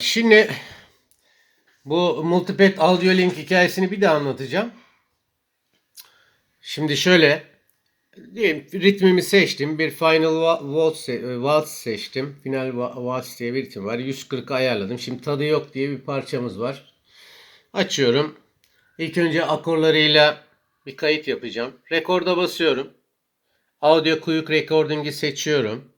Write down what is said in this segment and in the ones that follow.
Şimdi bu Multipad Audio Link hikayesini bir daha anlatacağım. Şimdi şöyle diyelim ritmimi seçtim. Bir Final Wa- Waltz, se- Waltz seçtim. Final Wa- Waltz diye bir ritim var. 140 ayarladım. Şimdi tadı yok diye bir parçamız var. Açıyorum. İlk önce akorlarıyla bir kayıt yapacağım. Rekorda basıyorum. Audio Quick Recording'i seçiyorum.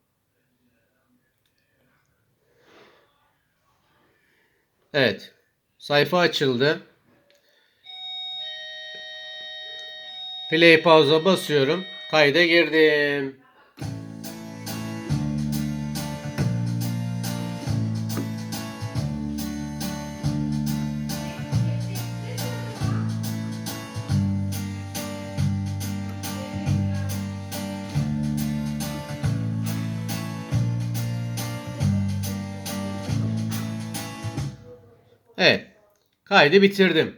Evet. Sayfa açıldı. Play pauza basıyorum. Kayda girdim. Evet. Kaydı bitirdim.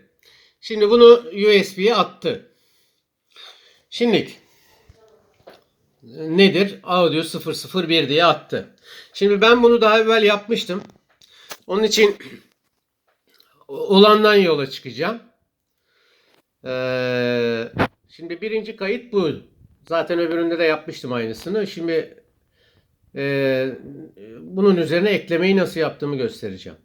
Şimdi bunu USB'ye attı. Şimdi nedir? Audio 001 diye attı. Şimdi ben bunu daha evvel yapmıştım. Onun için olandan yola çıkacağım. Ee, şimdi birinci kayıt bu. Zaten öbüründe de yapmıştım aynısını. Şimdi e, bunun üzerine eklemeyi nasıl yaptığımı göstereceğim.